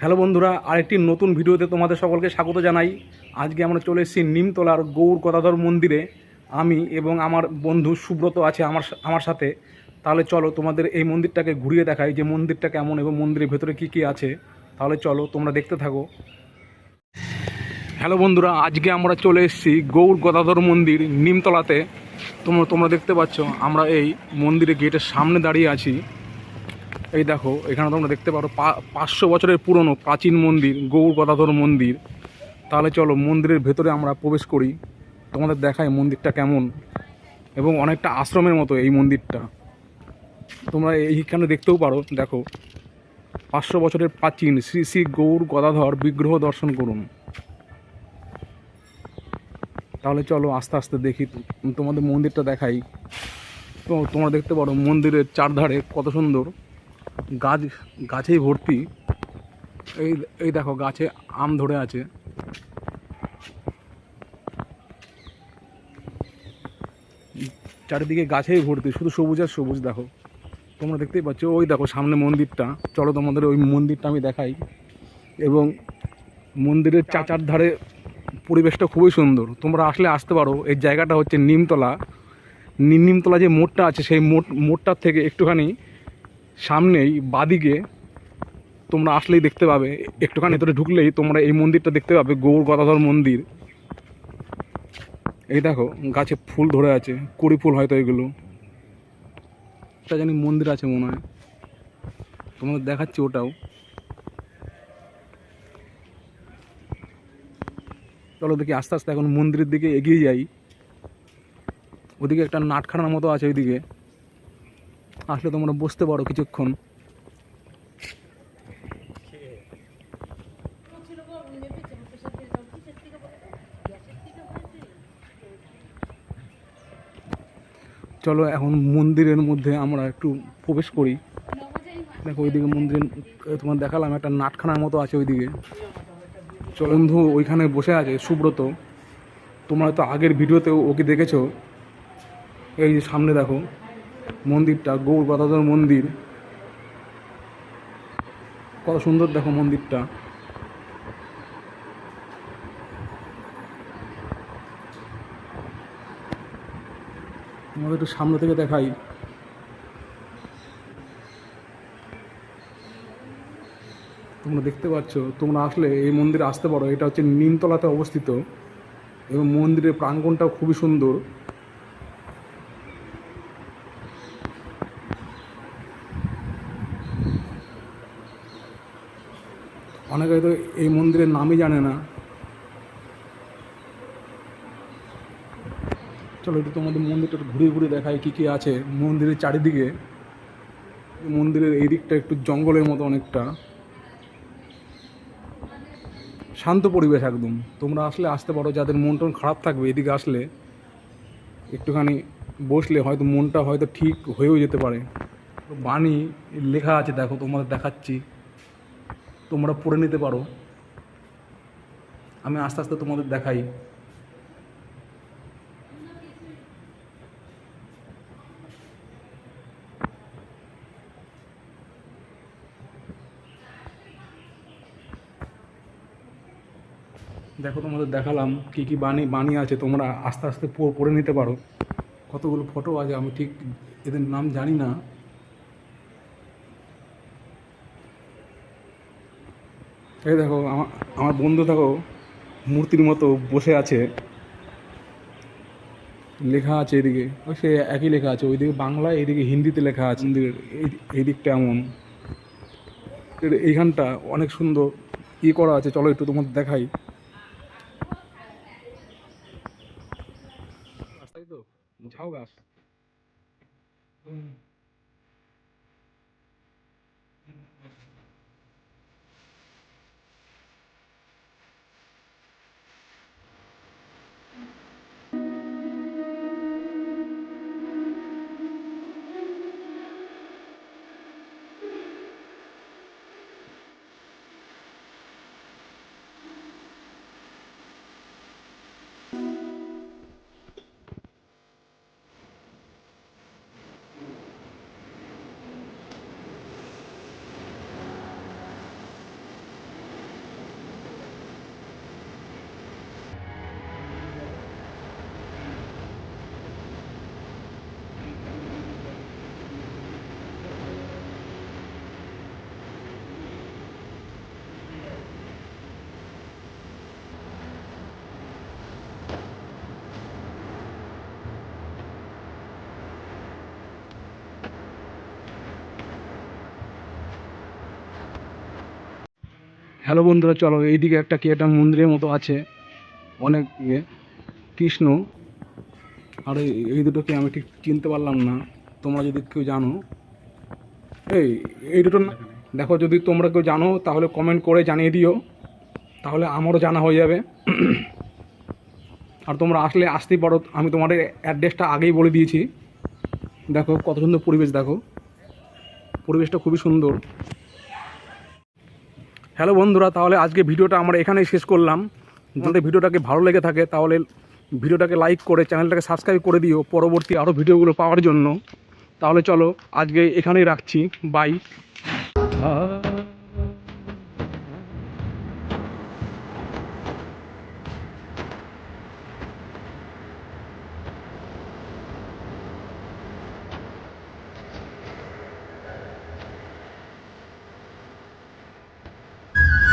Hello বন্ধুরা, আরেকটি নতুন ভিডিওতে তোমাদের সকলকে স্বাগত জানাই। আজকে আমরা চলে এসেছি নিমতলার গৌর গদাধর মন্দিরে। আমি এবং আমার বন্ধু সুব্রত আছে আমার আমার সাথে। তাহলে চলো তোমাদের এই মন্দিরটাকে ঘুরিয়ে দেখাই যে মন্দিরটা কেমন এবং মন্দিরের ভেতরে কি কি আছে। তাহলে চলো তোমরা দেখতে থাকো। হ্যালো বন্ধুরা, আজকে আমরা চলে এসেছি গৌর গদাধর মন্দির নিমতলাতে। তোমরা তোমরা দেখতে পাচ্ছ, আমরা এই মন্দিরের গেটের সামনে দাঁড়িয়ে আছি। এই দেখো, এখানে তোমরা দেখতে পারো পাঁচশো বছরের পুরনো প্রাচীন মন্দির, গৌর গদাধর মন্দির। তাহলে চলো মন্দিরের ভেতরে আমরা প্রবেশ করি। তোমাদের দেখাই মন্দিরটা কেমন এবং অনেকটা আশ্রমের মতো এই মন্দিরটা। তোমরা এইখানে দেখতেও পারো, দেখো, পাঁচশো বছরের প্রাচীন শ্রী শ্রী গৌর গদাধর বিগ্রহ দর্শন করুন। তাহলে চলো আস্তে আস্তে দেখি, তোমাদের মন্দিরটা দেখাই। তো তোমরা দেখতে পারো মন্দিরের চারধারে কত সুন্দর। গাছ, গাছেই ভর্তি। এই এই দেখো, গাছে আম ধরে আছে। চারিদিকে গাছেই ভর্তি, শুধু সবুজ আর সবুজ দেখো। তোমরা দেখতেই পাচ্ছ, ওই দেখো সামনে মন্দিরটা। চলো তোমাদের ওই মন্দিরটা আমি দেখাই। এবং মন্দিরের চাচার ধারে পরিবেশটা খুবই সুন্দর। তোমরা আসলে আসতে পারো, এই জায়গাটা হচ্ছে নিমতলা। নিমতলা যে মোড়টা আছে, সেই মোড়, মোড়টার থেকে একটুখানি সামনেই বাদিকে তোমরা আসলেই দেখতে পাবে, একটুখানি ভেতরে ঢুকলেই তোমরা এই মন্দিরটা দেখতে পাবে, গৌর গদাধর মন্দির। এই দেখো, গাছে ফুল ধরে আছে, কুড়ি ফুল হয়তো এগুলো। একটা জানি মন্দির আছে মনে হয়। তোমাদের দেখাচ্ছি ওটাও। চলো দেখি আস্তে আস্তে এখন মন্দিরের দিকে এগিয়ে যাই। ওদিকে একটা নাটখানার মতো আছে ওইদিকে। আসলে তোমরা বসতে পারো কিছুক্ষণ। চলো এখন মন্দিরের মধ্যে আমরা একটু প্রবেশ করি। দেখো, ওইদিকে মন্দির, তোমার দেখালাম, একটা নাটখানার মতো আছে ওইদিকে। চলন্ধু ওইখানে বসে আছে সুব্রত। তোমরা তো আগের ভিডিওতেও ওকে দেখেছ। এই যে সামনে দেখো। মন্দিরটা গৌর গদাধর মন্দির। কত সুন্দর দেখো মন্দিরটা। তোমাদের একটু সামনে থেকে দেখাই। তোমরা দেখতে পাচ্ছ, তোমরা আসলে এই মন্দিরে আসতে পারো। এটা হচ্ছে নিমতলাতে অবস্থিত। এবং মন্দিরের প্রাঙ্গণটাও খুবই সুন্দর। অনেকে হয়তো এই মন্দিরের নামই জানে না। চলো একটু তোমাদের মন্দিরটা একটু ঘুরে ঘুরে দেখাই কী কী আছে মন্দিরের চারিদিকে। মন্দিরের এই দিকটা একটু জঙ্গলের মতো অনেকটা। শান্ত পরিবেশ একদম। তোমরা আসলে আসতে পারো, যাদের মন টন খারাপ থাকবে এদিকে আসলে। একটুখানি বসলে হয়তো মনটা হয়তো ঠিক হয়েও যেতে পারে। বাণী লেখা আছে, দেখো তোমাদের দেখাচ্ছি। তোমরা পড়ে নিতে পারো। আমি আস্তে আস্তে তোমাদের দেখাই। দেখো তোমাদের দেখালাম কি কি বাণী বাণী আছে, তোমরা আস্তে আস্তে পড়ে নিতে পারো। কতগুলো ফটো আছে, আমি ঠিক এদের নাম জানি না। এই দেখো আমার আমার বন্ধু দেখো মূর্তির মতো বসে আছে। লেখা আছে এদিকে। ওই সে একই লেখা আছে। ওইদিকে বাংলা এইদিকে হিন্দিতে লেখা আছে। মন্দিরের এই দিকটা এমন। এইখানটা অনেক সুন্দর। ই করা আছে। চলো একটু তোমার দেখাই। হ্যালো বন্ধুরা, চলো এইদিকে একটা কি একটা মন্দিরের মতো আছে। অনেক ইয়ে। কৃষ্ণ। আর এই- দুটোকে আমি ঠিক চিনতে পারলাম না। তোমরা যদি কেউ জানো। এই এই দুটো দেখো, যদি তোমরা কেউ জানো, তাহলে কমেন্ট করে জানিয়ে দিও। তাহলে আমারও জানা হয়ে যাবে। আর তোমরা আসলে আসতেই পারো। আমি তোমাদের অ্যাড্রেসটা আগেই বলে দিয়েছি। দেখো, কত সুন্দর পরিবেশ, দেখো। পরিবেশটা খুবই সুন্দর। হ্যালো বন্ধুরা, তাহলে আজকে ভিডিওটা আমরা এখানেই শেষ করলাম। যদি ভিডিওটাকে ভালো লেগে থাকে, তাহলে ভিডিওটাকে লাইক করে চ্যানেলটাকে সাবস্ক্রাইব করে দিও পরবর্তী আরও ভিডিওগুলো পাওয়ার জন্য। তাহলে চলো আজকে এখানেই রাখছি বাই